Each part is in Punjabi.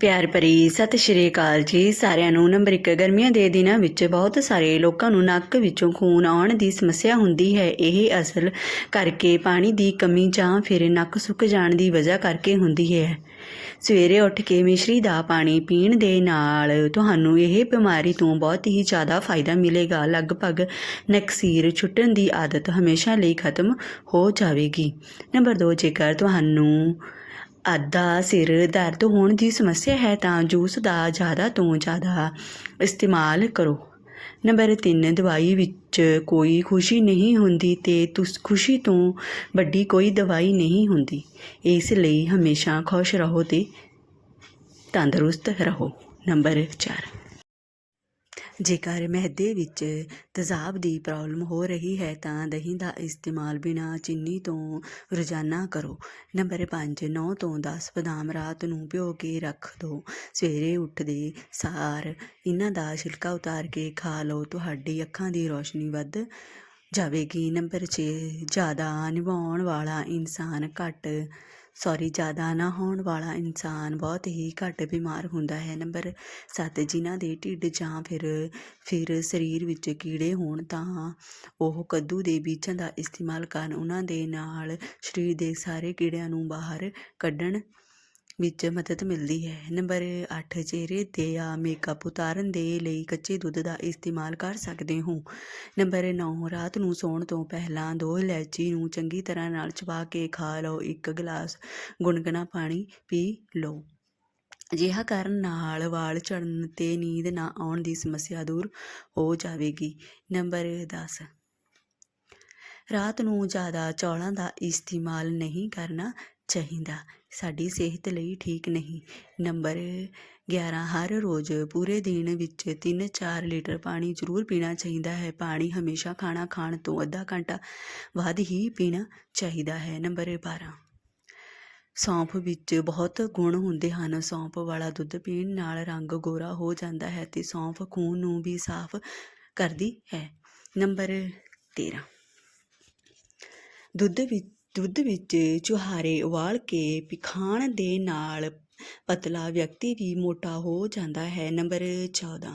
ਪਿਆਰ ਭਰੀ ਸਤਿ ਸ਼੍ਰੀ ਅਕਾਲ ਜੀ। ਸਾਰਿਆਂ ਨੂੰ ਨੰਬਰ 1 ਗਰਮੀਆਂ ਦੇ ਦਿਨਾਂ ਵਿੱਚ ਬਹੁਤ ਸਾਰੇ ਲੋਕਾਂ ਨੂੰ ਨੱਕ ਵਿੱਚੋਂ ਖੂਨ ਆਉਣ ਦੀ ਸਮੱਸਿਆ ਹੁੰਦੀ ਹੈ। ਇਹ ਅਸਲ ਕਰਕੇ ਪਾਣੀ ਦੀ ਕਮੀ ਜਾਂ ਫਿਰ ਨੱਕ ਸੁੱਕ ਜਾਣ ਦੀ ਵਜ੍ਹਾ ਕਰਕੇ ਹੁੰਦੀ ਹੈ। ਸਵੇਰੇ ਉੱਠ ਕੇ ਮਿਸ਼ਰੀ ਦਾ ਪਾਣੀ ਪੀਣ ਦੇ ਨਾਲ ਤੁਹਾਨੂੰ ਇਹ ਬਿਮਾਰੀ ਤੋਂ ਬਹੁਤ ਹੀ ਜ਼ਿਆਦਾ ਫਾਇਦਾ ਮਿਲੇਗਾ। ਲਗਭਗ ਨਕਸੀਰ ਛੁੱਟਣ ਦੀ ਆਦਤ ਹਮੇਸ਼ਾ ਲਈ ਖਤਮ ਹੋ ਜਾਵੇਗੀ। ਨੰਬਰ 2 ਜੇਕਰ ਤੁਹਾਨੂੰ ਅੱਧਾ ਸਿਰ ਦਰਦ ਹੋਣ ਦੀ ਸਮੱਸਿਆ ਹੈ ਤਾਂ ਜੂਸ ਦਾ ਜ਼ਿਆਦਾ ਤੋਂ ਜ਼ਿਆਦਾ ਇਸਤੇਮਾਲ ਕਰੋ। ਨੰਬਰ 3 ਦਵਾਈ ਵਿੱਚ ਕੋਈ ਖੁਸ਼ੀ ਨਹੀਂ ਹੁੰਦੀ ਤੇ ਤੁਸ, ਖੁਸ਼ੀ ਤੋਂ ਵੱਡੀ ਕੋਈ ਦਵਾਈ ਨਹੀਂ ਹੁੰਦੀ। ਇਸ ਲਈ ਹਮੇਸ਼ਾ ਖੁਸ਼ ਰਹੋ ਤੇ ਤੰਦਰੁਸਤ ਰਹੋ। ਨੰਬਰ 4 ਜੇਕਰ ਮਿਹਦੇ ਵਿੱਚ ਤੇਜ਼ਾਬ ਦੀ ਪ੍ਰੋਬਲਮ ਹੋ ਰਹੀ ਹੈ ਤਾਂ ਦਹੀਂ ਦਾ ਇਸਤੇਮਾਲ ਬਿਨਾਂ ਚੀਨੀ ਤੋਂ ਰੋਜ਼ਾਨਾ ਕਰੋ। ਨੰਬਰ 5 9 ਤੋਂ 10 ਬਦਾਮ ਰਾਤ ਨੂੰ ਭਿਓ ਕੇ ਰੱਖ ਦਿਓ ਸਵੇਰੇ ਉੱਠਦੇ ਸਾਰ ਇਹਨਾਂ ਦਾ ਛਿਲਕਾ ਉਤਾਰ ਕੇ ਖਾ ਲਓ। ਤੁਹਾਡੀ ਅੱਖਾਂ ਦੀ ਰੋਸ਼ਨੀ ਵੱਧ ਜਾਵੇਗੀ। ਨੰਬਰ 6 ਜ਼ਿਆਦਾ ਨਿਭਾਉਣ ਵਾਲਾ ਇਨਸਾਨ ਘੱਟ ਸੌਰੀ ਜ਼ਿਆਦਾ ਨਾ ਹੋਣ ਵਾਲਾ ਇਨਸਾਨ ਬਹੁਤ ਹੀ ਘੱਟ ਬਿਮਾਰ ਹੁੰਦਾ ਹੈ। ਨੰਬਰ 7 ਜਿਨ੍ਹਾਂ ਦੇ ਢਿੱਡ ਜਾਂ ਫਿਰ ਫਿਰ ਸਰੀਰ ਵਿੱਚ ਕੀੜੇ ਹੋਣ ਤਾਂ ਉਹ ਕੱਦੂ ਦੇ ਬੀਜਾਂ ਦਾ ਇਸਤੇਮਾਲ ਕਰਨ, ਉਹਨਾਂ ਦੇ ਨਾਲ ਸਰੀਰ ਦੇ ਸਾਰੇ ਕੀੜਿਆਂ ਨੂੰ ਬਾਹਰ ਕੱਢਣ ਵਿੱਚ ਮਦਦ ਮਿਲਦੀ ਹੈ। ਨੰਬਰ 8 ਚਿਹਰੇ ਤੇ ਜਾਂ ਮੇਕਅਪ ਉਤਾਰਨ ਦੇ ਲਈ ਕੱਚੇ ਦੁੱਧ ਦਾ ਇਸਤੇਮਾਲ ਕਰ ਸਕਦੇ ਹੋ। ਨੰਬਰ 9 ਰਾਤ ਨੂੰ ਸੌਣ ਤੋਂ ਪਹਿਲਾਂ ਦੋ ਇਲਾਇਚੀ ਨੂੰ ਚੰਗੀ ਤਰ੍ਹਾਂ ਨਾਲ ਚਬਾ ਕੇ ਖਾ ਲਓ। ਇੱਕ ਗਲਾਸ ਗੁਨਗੁਨਾ ਪਾਣੀ ਪੀ ਲਓ। ਅਜਿਹਾ ਕਰਨ ਨਾਲ ਵਾਲ ਝੜਨ ਤੇ ਨੀਂਦ ਨਾ ਆਉਣ ਦੀ ਸਮੱਸਿਆ ਦੂਰ ਹੋ ਜਾਵੇਗੀ। ਨੰਬਰ 10 ਰਾਤ ਨੂੰ ਜ਼ਿਆਦਾ ਚੌਲਾਂ ਦਾ ਇਸਤੇਮਾਲ ਨਹੀਂ ਕਰਨਾ ਚਾਹੀਦਾ। ਸਾਡੀ ਸਿਹਤ ਲਈ ਠੀਕ ਨਹੀਂ। ਨੰਬਰ 11 ਹਰ ਰੋਜ਼ ਪੂਰੇ ਦਿਨ ਵਿੱਚ 3-4 ਲੀਟਰ ਪਾਣੀ ਜ਼ਰੂਰ ਪੀਣਾ ਚਾਹੀਦਾ ਹੈ। ਪਾਣੀ ਹਮੇਸ਼ਾ ਖਾਣਾ ਖਾਣ ਤੋਂ ਅੱਧਾ ਘੰਟਾ ਬਾਅਦ ਹੀ ਪੀਣਾ ਚਾਹੀਦਾ ਹੈ। ਨੰਬਰ 12 ਸੌਂਫ ਵਿੱਚ ਬਹੁਤ ਗੁਣ ਹੁੰਦੇ ਹਨ। ਸੌਂਫ ਵਾਲਾ ਦੁੱਧ ਪੀਣ ਨਾਲ ਰੰਗ ਗੋਰਾ ਹੋ ਜਾਂਦਾ ਹੈ ਤੇ ਸੌਂਫ ਖੂਨ ਨੂੰ ਵੀ ਸਾਫ਼ ਕਰਦੀ ਹੈ। ਨੰਬਰ 13 ਦੁੱਧ ਵਿੱਚ ਦੁੱਧ ਵਿੱਚ ਚੁਹਾਰੇ ਉਬਾਲ ਕੇ ਪਿਖਾਣ ਦੇ ਨਾਲ ਪਤਲਾ ਵਿਅਕਤੀ ਵੀ ਮੋਟਾ ਹੋ ਜਾਂਦਾ ਹੈ। ਨੰਬਰ 14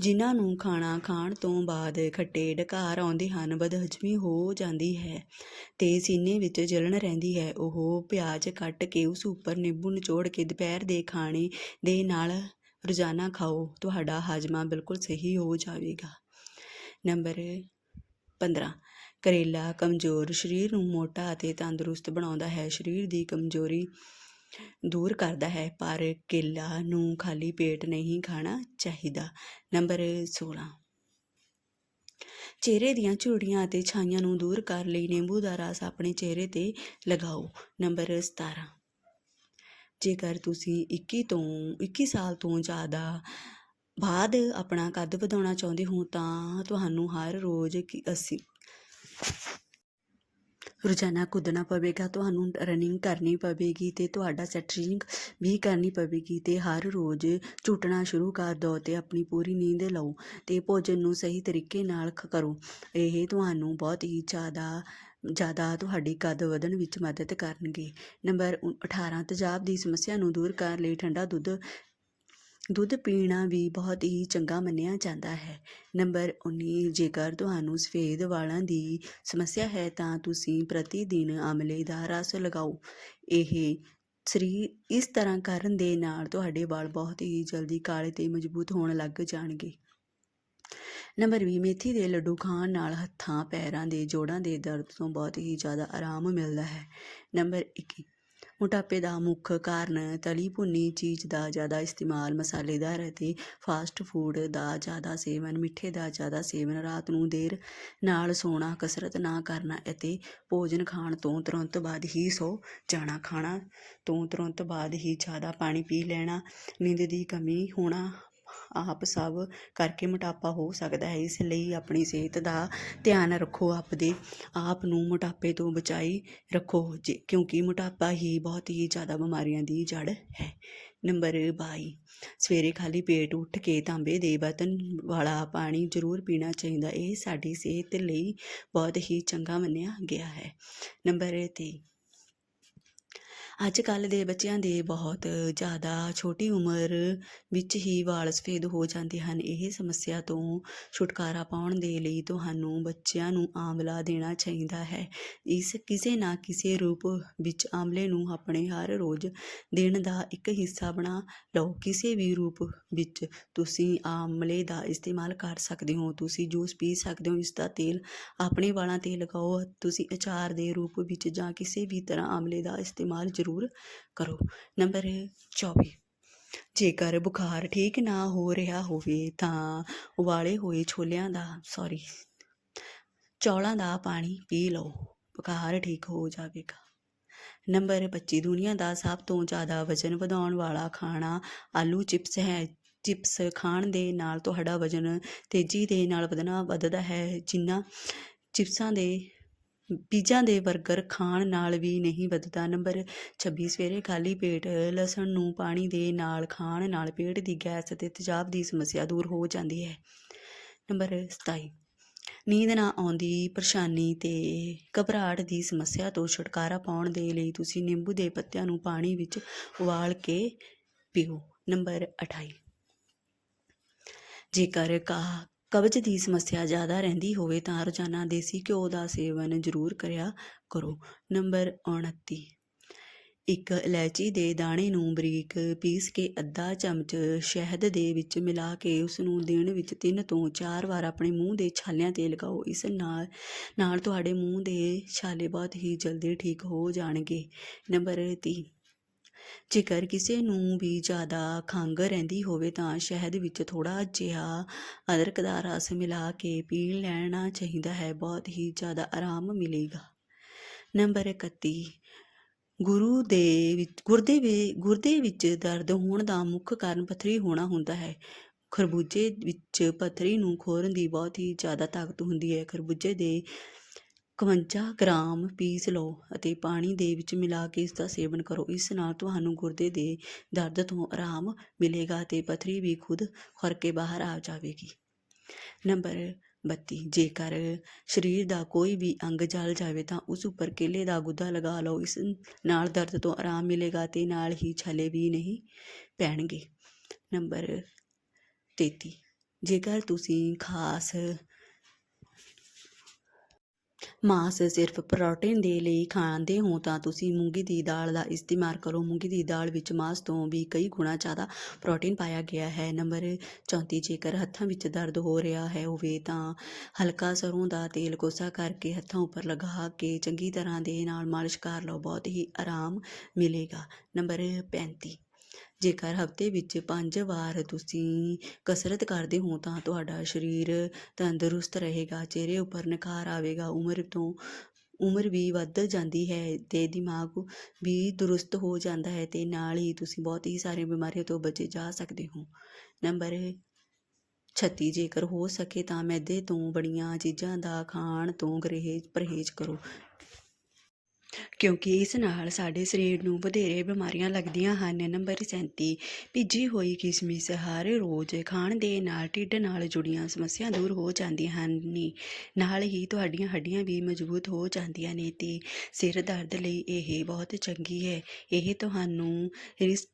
ਜਿਨ੍ਹਾਂ ਨੂੰ ਖਾਣਾ ਖਾਣ ਤੋਂ ਬਾਅਦ ਖੱਟੇ ਡਕਾਰ ਆਉਂਦੇ ਹਨ, ਬਦਹਜ਼ਮੀ ਹੋ ਜਾਂਦੀ ਹੈ ਤੇ ਸੀਨੇ ਵਿੱਚ ਜਲਣ ਰਹਿੰਦੀ ਹੈ। ਉਹ ਪਿਆਜ਼ ਕੱਟ ਕੇ ਉਸ ਉੱਪਰ ਨਿੰਬੂ ਨਿਚੋੜ ਕੇ ਦੁਪਹਿਰ ਦੇ ਖਾਣੇ ਦੇ ਨਾਲ ਰੋਜ਼ਾਨਾ ਖਾਓ। ਤੁਹਾਡਾ ਹਾਜ਼ਮਾ ਬਿਲਕੁਲ ਸਹੀ ਹੋ ਜਾਵੇਗਾ। ਨੰਬਰ 15 ਕਰੇਲਾ ਕਮਜ਼ੋਰ, ਸਰੀਰ ਨੂੰ ਮੋਟਾ ਅਤੇ ਤੰਦਰੁਸਤ ਬਣਾਉਂਦਾ ਹੈ। ਸਰੀਰ ਦੀ ਕਮਜ਼ੋਰੀ ਦੂਰ ਕਰਦਾ ਹੈ, ਪਰ ਕੇਲਾ ਨੂੰ ਖਾਲੀ ਪੇਟ ਨਹੀਂ ਖਾਣਾ ਚਾਹੀਦਾ। ਨੰਬਰ 16 ਚਿਹਰੇ ਦੀਆਂ ਝੁਰੜੀਆਂ ਅਤੇ ਛਾਈਆਂ ਨੂੰ ਦੂਰ ਕਰਨ ਲਈ ਨਿੰਬੂ ਦਾ ਰਸ ਆਪਣੇ ਚਿਹਰੇ ਤੇ ਲਗਾਓ। ਨੰਬਰ 17 ਜੇਕਰ ਤੁਸੀਂ 21 ਤੋਂ 21 ਸਾਲ ਤੋਂ ਜ਼ਿਆਦਾ ਬਾਅਦ ਆਪਣਾ ਕੱਦ ਵਧਾਉਣਾ ਚਾਹੁੰਦੇ ਹੋ ਤਾਂ ਤੁਹਾਨੂੰ ਹਰ ਰੋਜ਼ 80 ਰੋਜ਼ਾਨਾ ਕੁੱਦਣਾ ਪਵੇਗਾ, ਤੁਹਾਨੂੰ ਰਨਿੰਗ ਕਰਨੀ ਪਵੇਗੀ ਅਤੇ ਤੁਹਾਡਾ ਸਟ੍ਰੈਚਿੰਗ ਵੀ ਕਰਨੀ ਪਵੇਗੀ ਅਤੇ ਹਰ ਰੋਜ਼ ਝੂਟਣਾ ਸ਼ੁਰੂ ਕਰ ਦਿਓ ਅਤੇ ਆਪਣੀ ਪੂਰੀ ਨੀਂਦ ਲਓ ਅਤੇ ਭੋਜਨ ਨੂੰ ਸਹੀ ਤਰੀਕੇ ਨਾਲ ਕਰੋ। ਇਹ ਤੁਹਾਨੂੰ ਬਹੁਤ ਹੀ ਜ਼ਿਆਦਾ ਜ਼ਿਆਦਾ ਤੁਹਾਡੀ ਕੱਦ ਵਧਣ ਵਿੱਚ ਮਦਦ ਕਰਨਗੇ। ਨੰਬਰ ਉ- 18 ਤੇਜ਼ਾਬ ਦੀ ਸਮੱਸਿਆ ਨੂੰ ਦੂਰ ਕਰਨ ਲਈ, ਠੰਡਾ ਦੁੱਧ ਦੁੱਧ ਪੀਣਾ ਵੀ ਬਹੁਤ ਹੀ ਚੰਗਾ ਮੰਨਿਆ ਜਾਂਦਾ ਹੈ। ਨੰਬਰ 19 ਜੇਕਰ ਤੁਹਾਨੂੰ ਸਫੇਦ ਵਾਲਾਂ ਦੀ ਸਮੱਸਿਆ ਹੈ, ਤਾਂ ਤੁਸੀਂ ਪ੍ਰਤੀ ਦਿਨ ਆਮਲੇ ਦਾ ਰਸ ਲਗਾਓ। ਇਹ ਸਰੀਰ ਇਸ ਤਰ੍ਹਾਂ ਕਰਨ ਦੇ ਨਾਲ ਤੁਹਾਡੇ ਵਾਲ ਬਹੁਤ ਹੀ ਜਲਦੀ ਕਾਲੇ ਤੇ ਮਜ਼ਬੂਤ ਹੋਣ ਲੱਗ ਜਾਣਗੇ। ਨੰਬਰ 20 ਮੇਥੀ ਦੇ ਲੱਡੂ ਖਾਣ ਨਾਲ ਹੱਥਾਂ, ਪੈਰਾਂ ਦੇ ਜੋੜਾਂ ਦੇ ਦਰਦ ਤੋਂ ਬਹੁਤ ਹੀ ਜ਼ਿਆਦਾ ਆਰਾਮ ਮਿਲਦਾ ਹੈ। ਨੰਬਰ 21 ਮੋਟਾਪੇ ਦਾ ਮੁੱਖ ਕਾਰਨ ਤਲੀ ਭੁੰਨੀ ਚੀਜ਼ ਦਾ ਜ਼ਿਆਦਾ ਇਸਤੇਮਾਲ ਮਸਾਲੇਦਾਰ ਅਤੇ ਫਾਸਟ ਫੂਡ ਦਾ ਜ਼ਿਆਦਾ ਸੇਵਨ, ਮਿੱਠੇ ਦਾ ਜ਼ਿਆਦਾ ਸੇਵਨ, ਰਾਤ ਨੂੰ ਦੇਰ ਨਾਲ ਸੋਣਾ, ਕਸਰਤ ਨਾ ਕਰਨਾ ਅਤੇ ਭੋਜਨ ਖਾਣ ਤੋਂ ਤੁਰੰਤ ਬਾਅਦ ਹੀ ਸੌ ਜਾਣਾ, ਖਾਣਾ ਤੋਂ ਤੁਰੰਤ ਬਾਅਦ ਹੀ ਜ਼ਿਆਦਾ ਪਾਣੀ ਪੀ ਲੈਣਾ, ਨੀਂਦ ਦੀ ਕਮੀ ਹੋਣਾ ਆਪ ਸਭ ਕਰਕੇ ਮੋਟਾਪਾ ਹੋ ਸਕਦਾ ਹੈ। ਇਸ ਲਈ ਆਪਣੀ ਸਿਹਤ ਦਾ ਧਿਆਨ ਰੱਖੋ। ਆਪਦੇ ਆਪ ਨੂੰ ਮੋਟਾਪੇ ਤੋਂ ਬਚਾਈ ਰੱਖੋ ਜੇ, ਕਿਉਂਕਿ ਮੋਟਾਪਾ ਹੀ ਬਹੁਤ ਹੀ ਜ਼ਿਆਦਾ ਬਿਮਾਰੀਆਂ ਦੀ ਜੜ ਹੈ। ਨੰਬਰ 22 ਸਵੇਰੇ ਖਾਲੀ ਪੇਟ ਉੱਠ ਕੇ ਤਾਂਬੇ ਦੇ ਬਰਤਨ ਵਾਲਾ ਪਾਣੀ ਜ਼ਰੂਰ ਪੀਣਾ ਚਾਹੀਦਾ। ਇਹ ਸਾਡੀ ਸਿਹਤ ਲਈ ਬਹੁਤ ਹੀ ਚੰਗਾ ਮੰਨਿਆ ਗਿਆ ਹੈ। ਨੰਬਰ 23 ਅੱਜ ਕੱਲ੍ਹ ਦੇ ਬੱਚਿਆਂ ਦੇ ਬਹੁਤ ਜ਼ਿਆਦਾ ਛੋਟੀ ਉਮਰ ਵਿੱਚ ਹੀ ਵਾਲ ਸਫੇਦ ਹੋ ਜਾਂਦੇ ਹਨ। ਇਹ ਸਮੱਸਿਆ ਤੋਂ ਛੁਟਕਾਰਾ ਪਾਉਣ ਦੇ ਲਈ ਤੁਹਾਨੂੰ ਬੱਚਿਆਂ ਨੂੰ ਆਮਲਾ ਦੇਣਾ ਚਾਹੀਦਾ ਹੈ। ਇਸ ਕਿਸੇ ਨਾ ਕਿਸੇ ਰੂਪ ਵਿੱਚ ਆਮਲੇ ਨੂੰ ਆਪਣੇ ਹਰ ਰੋਜ਼ ਦਿਨ ਦਾ ਇੱਕ ਹਿੱਸਾ ਬਣਾ ਲਓ। ਕਿਸੇ ਵੀ ਰੂਪ ਵਿੱਚ ਤੁਸੀਂ ਆਮਲੇ ਦਾ ਇਸਤੇਮਾਲ ਕਰ ਸਕਦੇ ਹੋ। ਤੁਸੀਂ ਜੂਸ ਪੀ ਸਕਦੇ ਹੋ, ਇਸ ਦਾ ਤੇਲ ਆਪਣੇ ਵਾਲਾਂ ਤੇ ਲਗਾਓ। ਤੁਸੀਂ ਅਚਾਰ ਦੇ ਰੂਪ ਵਿੱਚ ਜਾਂ ਕਿਸੇ ਵੀ ਤਰ੍ਹਾਂ ਆਮਲੇ ਦਾ ਇਸਤੇਮਾਲ ਜ਼ਰੂਰ ਜ਼ਰੂਰ ਕਰੋ। ਨੰਬਰ 24 ਜੇਕਰ ਬੁਖਾਰ ਠੀਕ ਨਾ ਹੋ ਰਿਹਾ ਹੋਵੇ ਤਾਂ ਉਬਾਲੇ ਹੋਏ ਛੋਲਿਆਂ ਦਾ ਸੌਰੀ ਚੌਲਾਂ ਦਾ ਪਾਣੀ ਪੀ ਲਓ। ਬੁਖਾਰ ਠੀਕ ਹੋ ਜਾਵੇਗਾ। ਨੰਬਰ 25 ਦੁਨੀਆ ਦਾ ਸਭ ਤੋਂ ਜ਼ਿਆਦਾ ਵਜ਼ਨ ਵਧਾਉਣ ਵਾਲਾ ਖਾਣਾ ਆਲੂ ਚਿਪਸ ਹੈ। ਚਿਪਸ ਖਾਣ ਦੇ ਨਾਲ ਤੁਹਾਡਾ ਵਜ਼ਨ ਤੇਜ਼ੀ ਦੇ ਨਾਲ ਵਧਣਾ, ਵੱਧਦਾ ਹੈ। ਜਿੰਨਾ ਚਿਪਸਾਂ ਦੇ ਬੀਜਾਂ ਦੇ 버ਗਰ ਖਾਣ ਨਾਲ ਵੀ ਨਹੀਂ ਵੱਧਦਾ। ਨੰਬਰ 26 ਸਵੇਰੇ ਖਾਲੀ ਪੇਟ ਲਸਣ ਨੂੰ ਪਾਣੀ ਦੇ ਨਾਲ ਖਾਣ ਨਾਲ ਪੇਟ ਦੀ ਗੈਸ ਅਤੇ ਤੇਜ਼ਾਬ ਦੀ ਸਮੱਸਿਆ ਦੂਰ ਹੋ ਜਾਂਦੀ ਹੈ। ਨੰਬਰ 27 ਨੀਂਦ ਨਾ ਆਉਂਦੀ, ਪਰੇਸ਼ਾਨੀ ਤੇ ਘਬਰਾਹਟ ਦੀ ਸਮੱਸਿਆ ਤੋਂ ਛੁਟਕਾਰਾ ਪਾਉਣ ਦੇ ਲਈ ਤੁਸੀਂ ਨਿੰਬੂ ਦੇ ਪੱਤਿਆਂ ਨੂੰ ਪਾਣੀ ਵਿੱਚ ਉਬਾਲ ਕੇ ਪੀਓ। ਨੰਬਰ 28 ਜੇਕਰ ਕਾ ਕਬਜ਼ ਦੀ ਸਮੱਸਿਆ ਜ਼ਿਆਦਾ ਰਹਿੰਦੀ ਹੋਵੇ ਤਾਂ ਰੋਜ਼ਾਨਾ ਦੇਸੀ ਘਿਓ ਦਾ ਸੇਵਨ ਜ਼ਰੂਰ ਕਰਿਆ ਕਰੋ। ਨੰਬਰ 29 ਇੱਕ ਇਲਾਇਚੀ ਦੇ ਦਾਣੇ ਨੂੰ ਬਰੀਕ ਪੀਸ ਕੇ ਅੱਧਾ ਚਮਚ ਸ਼ਹਿਦ ਦੇ ਵਿੱਚ ਮਿਲਾ ਕੇ ਉਸ ਨੂੰ ਦਿਨ ਵਿੱਚ 3 ਤੋਂ 4 ਵਾਰ ਆਪਣੇ ਮੂੰਹ ਦੇ ਛਾਲਿਆਂ ਤੇ ਲਗਾਓ। ਇਸ ਨਾਲ ਨਾਲ ਤੁਹਾਡੇ ਮੂੰਹ ਦੇ ਛਾਲੇ ਬਹੁਤ ਹੀ ਜਲਦੀ ਠੀਕ ਹੋ ਜਾਣਗੇ। ਨੰਬਰ 30 ਜੇਕਰ ਕਿਸੇ ਨੂੰ ਵੀ ਜ਼ਿਆਦਾ ਖੰਘ ਰਹਿੰਦੀ ਹੋਵੇ ਤਾਂ ਸ਼ਹਿਦ ਵਿੱਚ ਥੋੜਾ ਜਿਹਾ ਅਦਰਕ ਦਾ ਰਸ ਮਿਲਾ ਕੇ ਪੀ ਲੈਣਾ ਚਾਹੀਦਾ ਹੈ, ਬਹੁਤ ਹੀ ਜ਼ਿਆਦਾ ਆਰਾਮ ਮਿਲੇਗਾ। ਨੰਬਰ 31 ਗੁਰੂ ਦੇ ਵਿੱਚ, ਗੁਰਦੇ ਵਿੱਚ ਗੁਰਦੇ ਵਿੱਚ ਦਰਦ ਹੋਣ ਦਾ ਮੁੱਖ ਕਾਰਨ ਪੱਥਰੀ ਹੋਣਾ ਹੁੰਦਾ ਹੈ। ਖਰਬੂਜੇ ਵਿੱਚ ਪੱਥਰੀ ਨੂੰ ਖੋਰਨ ਦੀ ਬਹੁਤ ਹੀ ਜ਼ਿਆਦਾ ਤਾਕਤ ਹੁੰਦੀ ਹੈ। ਖਰਬੂਜੇ ਦੇ 51 ਗ੍ਰਾਮ ਪੀਸ ਲਓ ਅਤੇ ਪਾਣੀ ਦੇ ਵਿੱਚ ਮਿਲਾ ਕੇ ਇਸ ਦਾ ਸੇਵਨ ਕਰੋ। ਇਸ ਨਾਲ ਤੁਹਾਨੂੰ ਗੁਰਦੇ ਦੇ ਦਰਦ ਤੋਂ ਆਰਾਮ ਮਿਲੇਗਾ ਤੇ ਪੱਥਰੀ ਵੀ ਖੁਦ ਖੁਰ ਕੇ ਬਾਹਰ ਆ ਜਾਵੇਗੀ। ਨੰਬਰ 32 ਜੇਕਰ ਸਰੀਰ ਦਾ ਕੋਈ ਵੀ ਅੰਗ ਜਲ ਜਾਵੇ ਤਾਂ ਉਸ ਉੱਪਰ ਕੇਲੇ ਦਾ ਗੁੱਦਾ ਲਗਾ ਲਓ। ਇਸ ਨਾਲ ਦਰਦ ਤੋਂ ਆਰਾਮ ਮਿਲੇਗਾ ਤੇ ਨਾਲ ਹੀ ਛਲੇ ਵੀ ਨਹੀਂ ਪੈਣਗੇ। ਨੰਬਰ 33 ਜੇਕਰ ਤੁਸੀਂ ਖਾਸ ਮਾਸ ਸਿਰਫ ਪ੍ਰੋਟੀਨ ਦੇ ਲਈ ਖਾਂਦੇ ਹੋ ਤਾਂ ਤੁਸੀਂ ਮੂੰਗੀ ਦੀ ਦਾਲ ਦਾ ਇਸਤੇਮਾਲ ਕਰੋ। ਮੂੰਗੀ ਦੀ ਦਾਲ ਵਿੱਚ ਮਾਸ ਤੋਂ ਵੀ ਕਈ ਗੁਣਾ ਜ਼ਿਆਦਾ ਪ੍ਰੋਟੀਨ ਪਾਇਆ ਗਿਆ ਹੈ। ਨੰਬਰ 34 ਜੇਕਰ ਹੱਥਾਂ ਵਿੱਚ ਦਰਦ ਹੋ ਰਿਹਾ ਹੈ ਹੋਵੇ ਤਾਂ ਹਲਕਾ ਸਰੋਂ ਦਾ ਤੇਲ ਕੋਸਾ ਕਰਕੇ ਹੱਥਾਂ ਉੱਪਰ ਲਗਾ ਕੇ ਚੰਗੀ ਤਰ੍ਹਾਂ ਦੇ ਨਾਲ ਮਾਲਿਸ਼ ਕਰ ਲਓ। ਬਹੁਤ ਹੀ ਆਰਾਮ ਮਿਲੇਗਾ। ਨੰਬਰ 35 ਜੇਕਰ ਹਫ਼ਤੇ ਵਿੱਚ 5 ਵਾਰ ਤੁਸੀਂ ਕਸਰਤ ਕਰਦੇ ਹੋ ਤਾਂ ਤੁਹਾਡਾ ਸਰੀਰ ਤੰਦਰੁਸਤ ਰਹੇਗਾ, ਚਿਹਰੇ ਉੱਪਰ ਨਿਖਾਰ ਆਵੇਗਾ, ਉਮਰ ਤੋਂ, ਉਮਰ ਵੀ ਵੱਧ ਜਾਂਦੀ ਹੈ ਤੇ ਦਿਮਾਗ ਵੀ ਦਰੁਸਤ ਹੋ ਜਾਂਦਾ ਹੈ ਤੇ ਨਾਲ ਹੀ ਤੁਸੀਂ ਬਹੁਤ ਹੀ ਸਾਰੀਆਂ ਬਿਮਾਰੀਆਂ ਤੋਂ ਬਚੇ ਜਾ ਸਕਦੇ ਹੋ। ਨੰਬਰ 36 ਜੇਕਰ ਹੋ ਸਕੇ ਤਾਂ ਮੈਦੇ ਤੋਂ ਬਣੀਆਂ ਚੀਜ਼ਾਂ ਦਾ ਖਾਣ ਤੋਂ ਗਰੇਜ ਪਰਹੇਜ਼ ਕਰੋ। ਕਿਉਂਕਿ ਇਸ ਨਾਲ ਸਾਡੇ ਸਰੀਰ ਨੂੰ ਵਧੇਰੇ ਬਿਮਾਰੀਆਂ ਲੱਗਦੀਆਂ ਹਨ। ਨੰਬਰ 37 ਭਿੱਜੀ ਹੋਈ ਕਿਸਮਿਸ ਹਰ ਰੋਜ਼ ਖਾਣ ਦੇ ਨਾਲ ਢਿੱਡ ਨਾਲ ਜੁੜੀਆਂ ਸਮੱਸਿਆ ਦੂਰ ਹੋ ਜਾਂਦੀਆਂ ਹਨ। ਨਾਲ ਹੀ ਤੁਹਾਡੀਆਂ ਹੱਡੀਆਂ ਵੀ ਮਜ਼ਬੂਤ ਹੋ ਜਾਂਦੀਆਂ ਨੇ ਤੇ ਸਿਰ ਦਰਦ ਲਈ ਇਹ ਬਹੁਤ ਚੰਗੀ ਹੈ। ਇਹ ਤੁਹਾਨੂੰ ਰਿਸ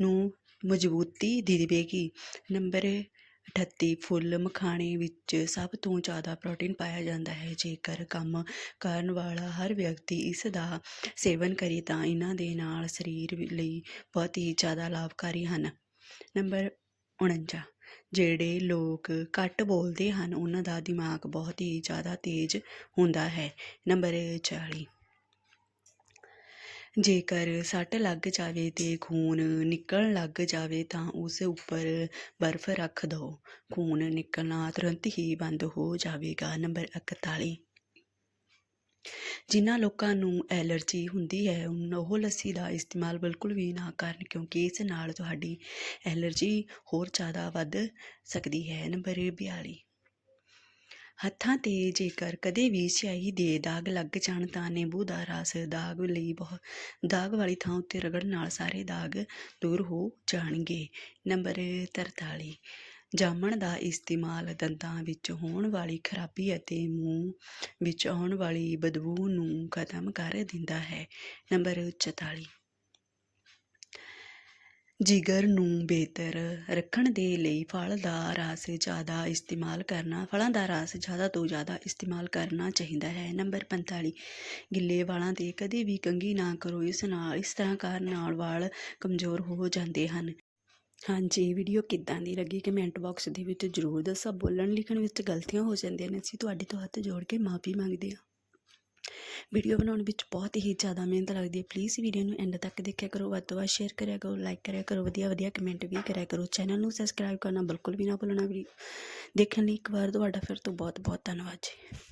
ਨੂੰ ਮਜ਼ਬੂਤੀ ਦੇਵੇਗੀ। ਨੰਬਰ 38 ਫੁੱਲ, ਮਖਾਣੇ ਵਿੱਚ ਸਭ ਤੋਂ ਜ਼ਿਆਦਾ ਪ੍ਰੋਟੀਨ ਪਾਇਆ ਜਾਂਦਾ ਹੈ। ਜੇਕਰ ਕੰਮ ਕਰਨ ਵਾਲਾ ਹਰ ਵਿਅਕਤੀ ਇਸ ਦਾ ਸੇਵਨ ਕਰੇ ਤਾਂ ਇਹਨਾਂ ਦੇ ਨਾਲ ਸਰੀਰ ਲਈ ਬਹੁਤ ਹੀ ਜ਼ਿਆਦਾ ਲਾਭਕਾਰੀ ਹਨ। ਨੰਬਰ 49 ਜਿਹੜੇ ਲੋਕ ਘੱਟ ਬੋਲਦੇ ਹਨ, ਉਹਨਾਂ ਦਾ ਦਿਮਾਗ ਬਹੁਤ ਹੀ ਜ਼ਿਆਦਾ ਤੇਜ਼ ਹੁੰਦਾ ਹੈ। ਨੰਬਰ 40 ਜੇਕਰ ਸੱਟ ਲੱਗ ਜਾਵੇ ਤੇ ਖੂਨ ਨਿਕਲਣ ਲੱਗ ਜਾਵੇ ਤਾਂ ਉਸ ਉੱਪਰ ਬਰਫ਼ ਰੱਖ ਦਿਓ। ਖੂਨ ਨਿਕਲਣਾ ਤੁਰੰਤ ਹੀ ਬੰਦ ਹੋ ਜਾਵੇਗਾ, ਨੰਬਰ 41 ਜਿਨ੍ਹਾਂ ਲੋਕਾਂ ਨੂੰ ਐਲਰਜੀ ਹੁੰਦੀ ਹੈ ਉਹ ਲੱਸੀ ਦਾ ਇਸਤੇਮਾਲ ਬਿਲਕੁਲ ਵੀ ਨਾ ਕਰਨ ਕਿਉਂਕਿ ਇਸ ਨਾਲ ਤੁਹਾਡੀ ਐਲਰਜੀ ਹੋਰ ਜ਼ਿਆਦਾ ਵੱਧ ਸਕਦੀ ਹੈ। ਨੰਬਰ 42 ਹੱਥਾਂ ਤੇ ਜੇਕਰ ਕਦੇ ਵੀ ਸਿਆਹੀ ਦੇ ਦਾਗ ਲੱਗ ਜਾਣ ਤਾਂ ਨਿੰਬੂ ਦਾ ਰਸ ਦਾਗ ਲਈ ਬਹੁਤ ਦਾਗ ਵਾਲੀ ਥਾਂ ਉੱਤੇ ਰਗੜਨ ਨਾਲ ਸਾਰੇ ਦਾਗ ਦੂਰ ਹੋ ਜਾਣਗੇ। ਨੰਬਰ 43 ਜਾਮਣ ਦਾ ਇਸਤੇਮਾਲ ਦੰਦਾਂ ਵਿੱਚ ਹੋਣ ਵਾਲੀ ਖਰਾਬੀ ਅਤੇ ਮੂੰਹ ਵਿੱਚ ਆਉਣ ਵਾਲੀ ਬਦਬੂ ਨੂੰ ਖਤਮ ਕਰ ਦਿੰਦਾ ਹੈ। ਨੰਬਰ 44 ਜਿਗਰ ਨੂੰ ਬਿਹਤਰ ਰੱਖਣ ਦੇ ਲਈ ਫਲ ਦਾ ਰਸ ਜ਼ਿਆਦਾ ਇਸਤੇਮਾਲ ਕਰਨਾ, ਫਲਾਂ ਦਾ ਰਸ ਜ਼ਿਆਦਾ ਤੋਂ ਜ਼ਿਆਦਾ ਇਸਤੇਮਾਲ ਕਰਨਾ ਚਾਹੀਦਾ ਹੈ। ਨੰਬਰ 45 ਗਿੱਲੇ ਵਾਲਾਂ ਤੇ ਕਦੇ ਵੀ ਕੰਘੀ ਨਾ ਕਰੋ। ਇਸ ਨਾਲ, ਇਸ ਤਰ੍ਹਾਂ ਕਰਨ ਨਾਲ ਵਾਲ ਕਮਜ਼ੋਰ ਹੋ ਜਾਂਦੇ ਹਨ। ਹਾਂਜੀ, ਵੀਡੀਓ ਕਿੱਦਾਂ ਦੀ ਲੱਗੀ ਕਮੈਂਟ ਬਾਕਸ ਦੇ ਵਿੱਚ ਜ਼ਰੂਰ ਦੱਸੋ। ਬੋਲਣ ਲਿਖਣ ਵਿੱਚ ਗਲਤੀਆਂ ਹੋ ਜਾਂਦੀਆਂ ਨੇ, ਅਸੀਂ ਤੁਹਾਡੇ ਤੋਂ ਹੱਥ ਜੋੜ ਕੇ ਮਾਫੀ ਮੰਗਦੇ ਹਾਂ। ਵੀਡੀਓ ਬਣਾਉਣ ਵਿੱਚ ਬਹੁਤ ਹੀ ਜ਼ਿਆਦਾ ਮਿਹਨਤ ਲੱਗਦੀ ਹੈ। ਪਲੀਜ਼ ਵੀਡੀਓ ਨੂੰ ਐਂਡ ਤੱਕ ਦੇਖਿਆ ਕਰੋ। ਵੱਧ ਤੋਂ ਵੱਧ ਸ਼ੇਅਰ ਕਰਿਆ ਕਰੋ ਲਾਈਕ ਕਰਿਆ ਕਰੋ, ਵਧੀਆ ਵਧੀਆ ਕਮੈਂਟ ਵੀ ਕਰਿਆ ਕਰੋ। ਚੈਨਲ ਨੂੰ ਸਬਸਕ੍ਰਾਈਬ ਕਰਨਾ ਬਿਲਕੁਲ ਵੀ ਨਾ ਭੁੱਲਣਾ ਵੀਡੀਓ ਦੇਖਣ ਲਈ ਇੱਕ ਵਾਰ ਤੁਹਾਡਾ ਫਿਰ ਤੋਂ ਬਹੁਤ ਬਹੁਤ ਧੰਨਵਾਦ ਜੀ।